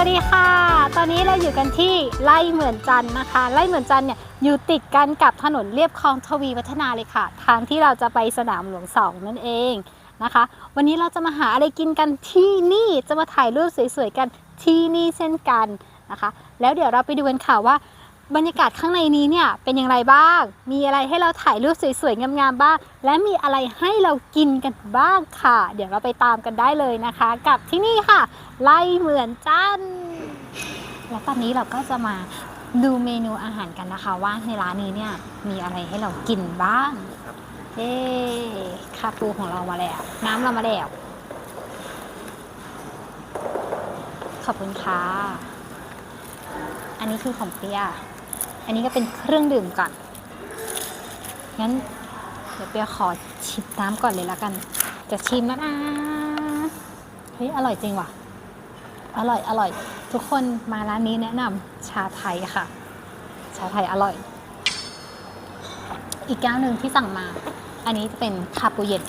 วัสดีค่ะ ตอนนี้เราอยู่กันที่ไร่เหมือนจันนะคะ ไร่เหมือนจันเนี่ยอยู่ติดกันกับถนนเรียบคลองทวีวัฒนาเลยค่ะ ทางที่เราจะไปสนามหลวงสองนั่นเองนะคะ วันนี้เราจะมาหาอะไรกินกันที่นี่จะมาถ่ายรูปสวยๆกันที่นี่เช่นกันนะคะ แล้วเดี๋ยวเราไปดูกันค่ะว่า บรรยากาศข้างในนี้เนี่ยเป็นอย่างไรบ้าง มีอะไรให้เราถ่ายรูปสวยๆ งามๆบ้าง และมีอะไรให้เรากินกันบ้างค่ะ เดี๋ยวเราไปตามกันได้เลยนะคะ กับที่นี่ค่ะ ไล่เหมือนจันและตอนนี้เราก็จะมาดูเมนูอาหารกันนะคะ ว่าในร้านนี้เนี่ยมีอะไรให้เรากินบ้างเย้คาปูของเรามาแล้ว น้ำเรามาแล้ว ขอบคุณค่ะ อันนี้คือของเปีย อันนี้ก็เป็นเครื่องดื่มก่อน งั้นเดี๋ยวเปียขอชิมน้ำก่อนเลยแล้วกัน จะชิมแล้วนะเฮ้ยอร่อยจริงว่ะ อร่อยอร่อย ทุกคนมาร้านนี้แนะนำชาไทยค่ะ ชาไทยอร่อย อีกแก้วหนึ่งที่สั่งมา อันนี้จะเป็นคาปูเย็น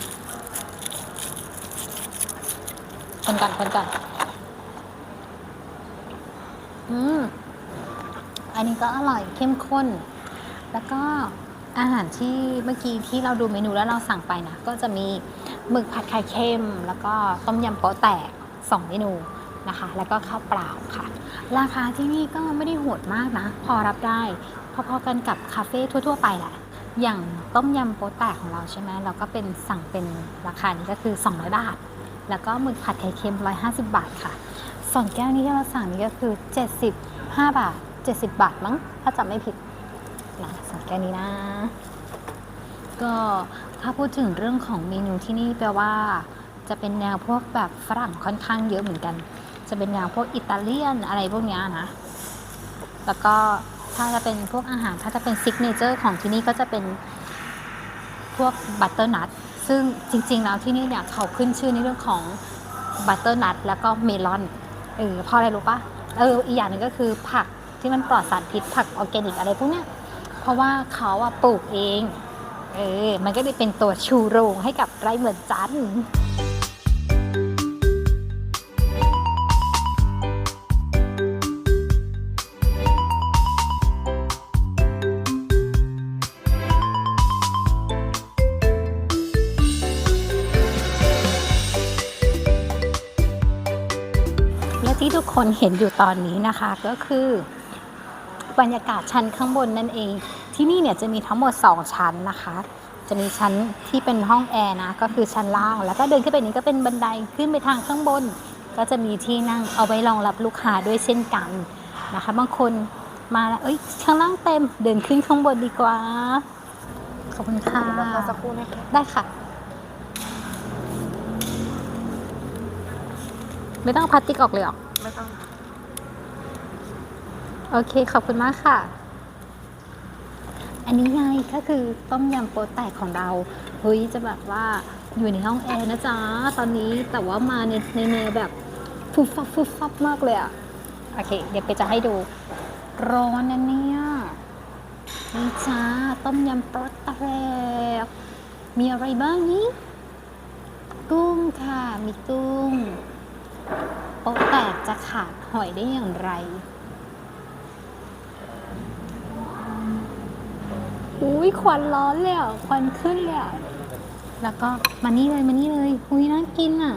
คนก่อนคนก่อนอืม อันนี้ก็อร่อยเข้มข้น แล้วก็อาหารที่เมื่อกี้ที่เราดูเมนูแล้วเราสั่งไปนะ ก็จะมีหมึกผัดไข่เค็ม แล้วก็ต้มยำโป๊ะแตกสองเมนูนะคะ แล้วก็ข้าวเปล่าค่ะ ราคาที่นี่ก็ไม่ได้โหดมากนะ พอรับได้ พอๆกันกับคาเฟ่ทั่ว ๆ ไปแหละ อย่างต้มยำโป๊ะแตกของเราใช่ไหมเราก็เป็นสั่งเป็นราคานี้ก็คือ 200 บาท แล้วก็หมึกผัดไข่เค็ม 150 บาทค่ะส่วนแก้วนี้ที่เราสั่งนี่ก็คือ 75 บาท 70 บาทมั้ง ถ้าจำไม่ผิดนะส่วนแก้วนี้นะ ก็ถ้าพูดถึงเรื่องของเมนูที่นี่แปลว่า จะเป็นแนวพวกแบบฝรั่งค่อนข้างเยอะเหมือนกัน จะเป็นแนวพวกอิตาเลียนอะไรพวกเนี้ยนะ แล้วก็ถ้าจะเป็นพวกอาหารถ้าจะเป็นซิกเนเจอร์ของที่นี่ก็จะเป็นพวกบัตเตอร์นัทซึ่งจริง ๆ แล้วที่นี่เนี่ยเขาขึ้นชื่อในเรื่องของบัตเตอร์นัทแล้วก็เมลอนเออเพราะอะไรรู้ปะเอออีกอย่างหนึ่งก็คือผัก ที่มันปลอดสารพิษผักออร์แกนิกอะไรพวกเนี้ยเพราะว่าเขาอะปลูกเองเออมันก็เลยเป็นตัวชูโรงให้กับไร่เหมือนจันทร์และที่ทุกคนเห็นอยู่ตอนนี้นะคะก็คือ บรรยากาศชั้นข้างบนนั่นเอง ที่นี่เนี่ยจะมีทั้งหมด 2 ชั้นนะคะ จะมีชั้นที่เป็นห้องแอร์นะ ก็คือชั้นล่าง แล้วก็เดินขึ้นไปนี้ก็เป็นบันไดขึ้นไปทางข้างบน ก็จะมีที่นั่งเอาไว้รองรับลูกค้าด้วยเช่นกันนะคะ บางคนมาแล้วเอ้ยข้างล่างเต็มเดินขึ้นข้างบนดีกว่า ขอบคุณค่ะเดี๋ยวรอสักครู่นะคะได้ค่ะ ไม่ต้องเอาพลาสติกออกเลยเหรอ ไม่ต้อง โอเค ขอบคุณมากค่ะ อันนี้ไงก็คือต้มยำโป๊แตกของเรา เฮ้ย จะแบบว่าอยู่ในห้องแอร์นะจ๊ะ ตอนนี้แต่ว่ามาในในแนวแบบฟุบฟับฟุบฟับมากเลยอะโอเค เดี๋ยวไปจะให้ดู ร้อนนะเนี่ย นี่จ้า ต้มยำโป๊แตก มีอะไรบ้างนี้ กุ้งค่ะ มีกุ้งโป๊แตกจะขาดหอยได้อย่างไร อุ้ยควันร้อนเลยอะ ควันขึ้นเลยอะ แล้วก็มานี่เลยมานี่เลยอุ้ยน่ากินอะ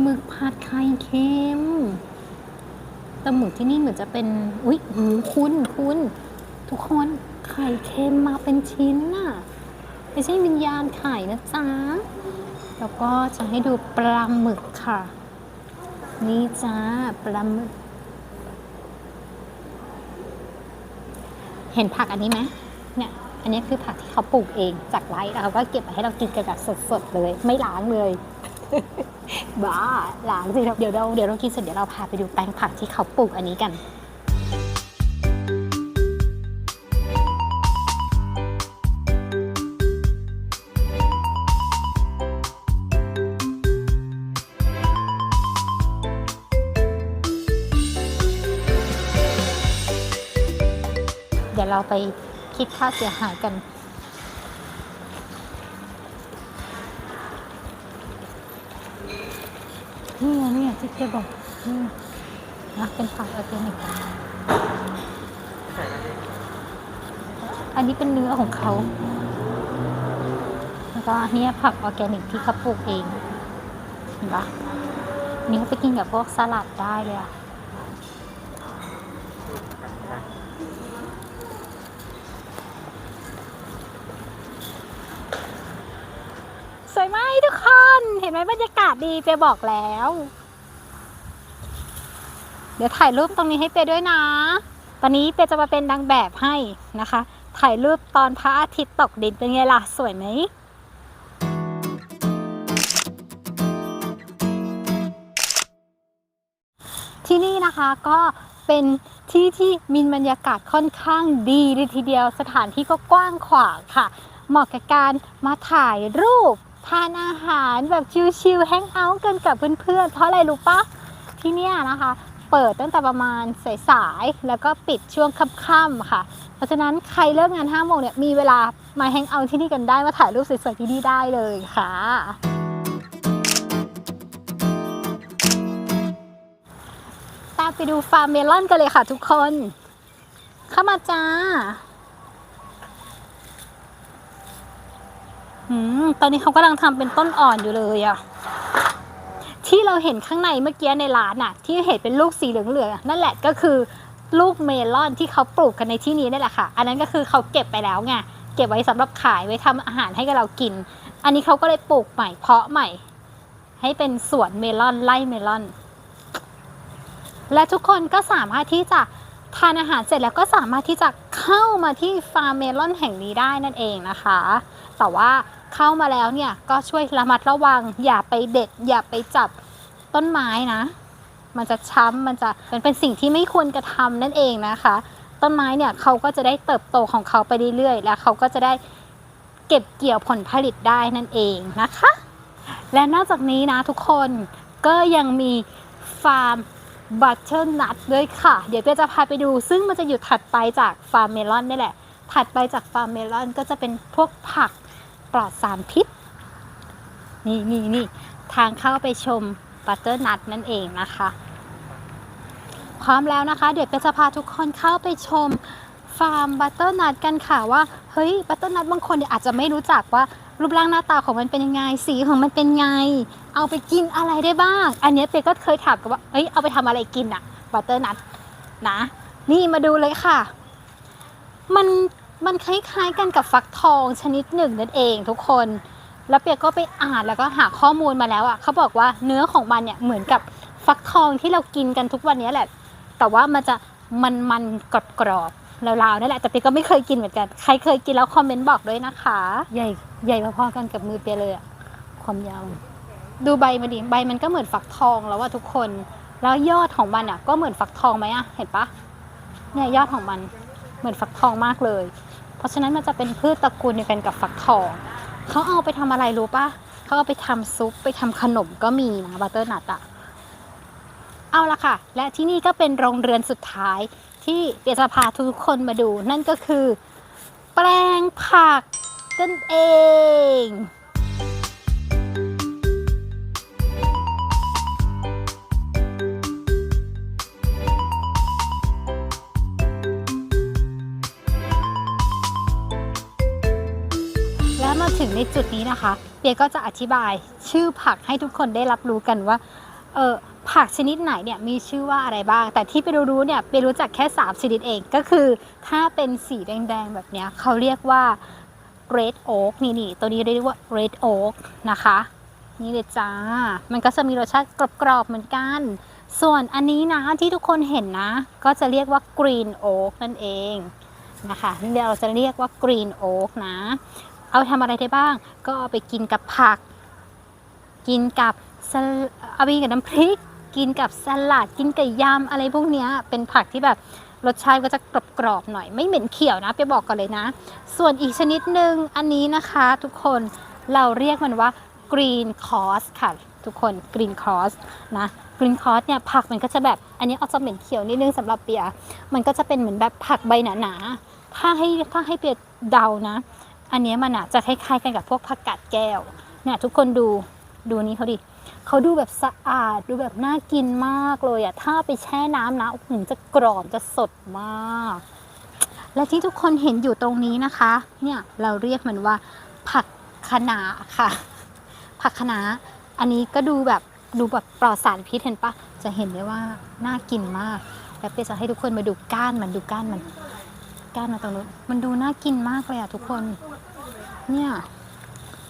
หมึกผัดไข่เค็มแต่หมึกที่นี่เหมือนจะเป็น อุ้ยหูคุณคุณทุกคนไข่เค็มมาเป็นชิ้นน่ะ ไม่ใช่วิญญาณไข่นะจ๊ะ แล้วก็จะให้ดูปลาหมึกค่ะ นี่จ้าปลาหมึก เห็นผักอันนี้ไหม อันนี้คือผักที่เขาปลูกเองจากไร่แล้วเขาก็เก็บมาให้เรากินกันแบบสดๆเลย ไม่ล้างเลยบ้าล้างสิเดี๋ยวเราเดี๋ยวเรากินเสร็จเดี๋ยวเราพาไปดูแปลงผักที่เขาปลูกอันนี้กันเดี๋ยวเราไป คิดค่าเสียหายกัน นี่ไงนี่ไงที่เจ๊บอกนี่นะเป็นผักออร์แกนิกอันนี้เป็นเนื้อของเขาแล้วก็อันเนี่ยผักออร์แกนิกที่เขาปลูกเองเห็นปะอันนี่เขาไปกินกับพวกสลัดได้เลยอะ สวยไหมทุกคน เห็นไหมบรรยากาศดีเปบอกแล้ว เดี๋ยวถ่ายรูปตรงนี้ให้เปด้วยนะ ตอนนี้เปจะมาเป็นนางแบบให้นะคะ ถ่ายรูปตอนพระอาทิตย์ตกดินเป็นไงล่ะ สวยไหมที่นี่นะคะก็เป็นที่ที่มีบรรยากาศค่อนข้างดีเลยทีเดียวสถานที่ก็กว้างขวางค่ะ เหมาะกับการมาถ่ายรูป ทานอาหารแบบชิลๆแฮงเอาท์กันกับเพื่อนๆ เพราะอะไรรู้ปะที่เนี่ยนะคะ เปิดตั้งแต่ประมาณสายๆ แล้วก็ปิดช่วงค่ำๆค่ะ เพราะฉะนั้นใครเลิกงาน5โมงเนี่ยมีเวลามาแฮงเอาท์ที่นี่กันได้มาถ่ายรูปสวยๆที่นี่ได้เลยค่ะตามไปดูฟาร์มเมลอนกันเลยค่ะทุกคน เข้ามาจ้าอืม ตอนนี้เขากำลังทำเป็นต้นอ่อนอยู่เลยอะที่เราเห็นข้างในเมื่อกี้ในร้านอะที่เห็นเป็นลูกสีเหลืองๆนั่นแหละก็คือลูกเมลอนที่เขาปลูกกันในที่นี้นี่แหละค่ะ อันนั้นก็คือเขาเก็บไปแล้วไงเก็บไว้สำหรับขายไว้ทำอาหารให้กับเรากิน อันนี้เขาก็เลยปลูกใหม่เพาะใหม่ ให้เป็นสวนเมลอนไล่เมลอน และทุกคนก็สามารถที่จะทานอาหารเสร็จแล้วก็สามารถที่จะเข้ามาที่ฟาร์มเมลอนแห่งนี้ได้นั่นเองนะคะ แต่ว่า เข้ามาแล้วเนี่ยก็ช่วยระมัดระวัง อย่าไปเด็ด อย่าไปจับต้นไม้นะ มันจะช้ำมันจะเป็นเป็นสิ่งที่ไม่ควรกระทำนั่นเองนะคะ ต้นไม้เนี่ยเขาก็จะได้เติบโตของเขาไปเรื่อยๆแล้วเขาก็จะได้เก็บเกี่ยวผลผลิตได้นั่นเองนะคะ และนอกจากนี้นะทุกคนก็ยังมีฟาร์มบัตเ e อร์นัทด้วยค่ะ เดี๋ยวเปียจะพาไปดู ซึ่งมันจะอยู่ถัดไปจากฟาร์มเมลอนนี่แหละ ถัดไปจากฟาร์มเมลอนก็จะเป็นพวกผัก ลอดสารพิษ นี่นี่นี่ทางเข้าไปชมบัตเ e อร์นัทนั่นเองนะคะ พร้อมแล้วนะคะ เดี๋ยวเปียจะพาทุกคนเข้าไปชมฟาร์มบัตเ e อร์นัทกันค่ะว่าเฮ้ยบัตเ e อร์นัทบางคนเนี่ยอาจจะไม่รู้จักว่ารูปร่างหน้าตาของมันเป็นยังไง สีของมันเป็นไง เอาไปกินอะไรได้บ้าง อันเนี้ยเปียก็เคยถามกันว่าเอ้ยเอาไปทำอะไรกินอะบัตเตอร์นัทนะ นี่มาดูเลยค่ะ มัน มันคล้ายๆกันกับฟักทองชนิดหนึ่งนั่นเองทุกคน แล้วเปียก็ไปอ่านแล้วก็หาข้อมูลมาแล้วอะเขาบอกว่าเนื้อของมันเนี่ยเหมือนกับฟักทองที่เรากินกันทุกวันนี้แหละ แต่ว่ามันจะมันๆกรอบๆลาวๆนั่นแหละ แต่เปียก็ไม่เคยกินเหมือนกัน ใครเคยกินแล้วคอมเมนต์บอกด้วยนะคะ ใหญ่ใหญ่พอๆกันกับมือเปียเลยอะความยาว ดูใบมันดิ ใบมันก็เหมือนฟักทองแล้วว่าทุกคน แล้วยอดของมันอะก็เหมือนฟักทองไหมอะเห็นปะเนี่ยยอดของมันเหมือนฟักทองมากเลย เพราะฉะนั้นมันจะเป็นพืชตระกูลเดียวกันกับฟักทองเขาเอาไปทำอะไรรู้ปะเขาเอาไปทำซุปไปทำขนมก็มีนะบัตเตอร์นัทอะเอาละค่ะ และที่นี่ก็เป็นโรงเรือนสุดท้ายที่เปียจะพาทุกคนมาดู นั่นก็คือ แปลงผักนั่นเอง มาถึงในจุดนี้นะคะเปียก็จะอธิบายชื่อผักให้ทุกคนได้รับรู้กันว่าเออผักชนิดไหนเนี่ยมีชื่อว่าอะไรบ้าง แต่ที่เปียรู้เนี่ยเปียรู้จักแค่ 3 ชนิดเองก็คือ ถ้าเป็นสีแดงๆแบบเนี้ยเขาเรียกว่า red oak นี่นี่ตัวนี้เรียกว่า red oak นะคะ นี่เลยจ้า มันก็จะมีรสชาติกรอบๆเหมือนกัน ส่วนอันนี้นะที่ทุกคนเห็นนะ ก็จะเรียกว่า green oak นั่นเองนะคะนี่เราจะเรียกว่า green oak นะ เอาทำอะไรได้บ้าง ก็เอาไปกินกับผัก กินกับเอาไปกินกับน้ำพริก กินกับสลัด กินกับยำอะไรพวกเนี้ยเป็นผักที่แบบรสชาติก็จะกรอบๆหน่อยไม่เหม็นเขียวนะไปบอกก่อนเลยนะ ส่วนอีกชนิดหนึ่งอันนี้นะคะทุกคนเราเรียกมันว่า green cross ค่ะ ทุกคน green cross นะ green cross เนี่ยผักมันก็จะแบบอันนี้เอาจะเหม็นเขียวนิดนึงสำหรับเปียมันก็จะเป็นเหมือนแบบผักใบหนาๆถ้าให้ถ้าให้เปียเดานะ อันนี้มันอะจะคล้ายๆกันกับพวกผักกาดแก้ว เนี่ยทุกคนดูดูนี้เขาดิเขาดูแบบสะอาดดูแบบน่ากินมากเลยอะถ้าไปแช่น้ำนะหือจะกรอบจะสดมาก และที่ทุกคนเห็นอยู่ตรงนี้นะคะ เนี่ยเราเรียกมันว่า ผักคะน้าค่ะ ผักคะน้าอันนี้ก็ดูแบบดูแบบปลอดสารพิษเห็นปะจะเห็นได้ว่าน่ากินมาก แล้วเปจะให้ทุกคนมาดูก้านมันดูก้านมัน ก้านมันตรงนู้นมันดูน่ากินมากเลยอะทุกคน เนี่ย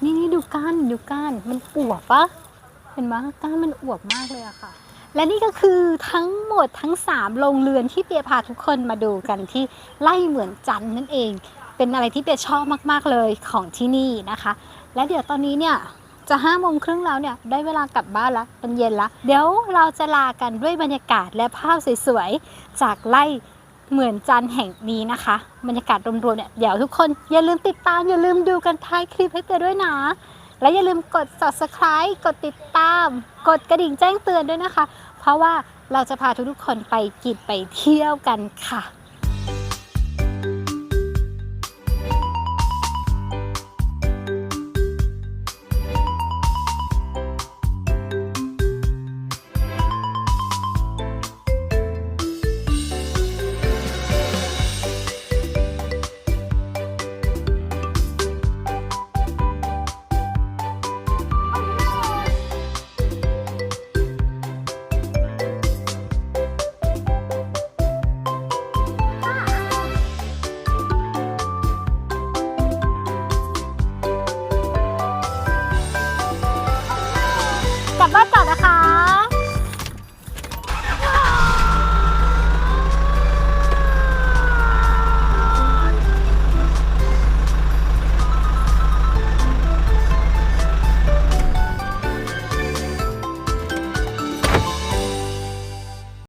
นี่นี่ดูก้านดูก้าน มันอวบปะเห็นไหมก้านมันอวบมากเลยอะค่ะ และนี่ก็คือทั้งหมดทั้ง3โรงเรือนที่เปียพาทุกคนมาดูกันที่ไล่เหมือนจันนั่นเอง เป็นอะไรที่เปียชอบมากๆเลยของที่นี่นะคะ และเดี๋ยวตอนนี้เนี่ยจะห้าโมงครึ่งแล้วเนี่ยได้เวลากลับบ้านล้วเป็นเย็นล้วเดี๋ยวเราจะลากันด้วยบรรยากาศและภาพสวยๆ จากไล่ เหมือนจันแห่งนี้นะคะ บรรยากาศรวมๆเนี่ยเดี๋ยวทุกคนอย่าลืมติดตาม อย่าลืมดูกันท้ายคลิปให้เปียด้วยนะ และอย่าลืมกด subscribe กดติดตาม กดกระดิ่งแจ้งเตือนด้วยนะคะ เพราะว่าเราจะพาทุกๆคนไปกินไปเที่ยวกันค่ะ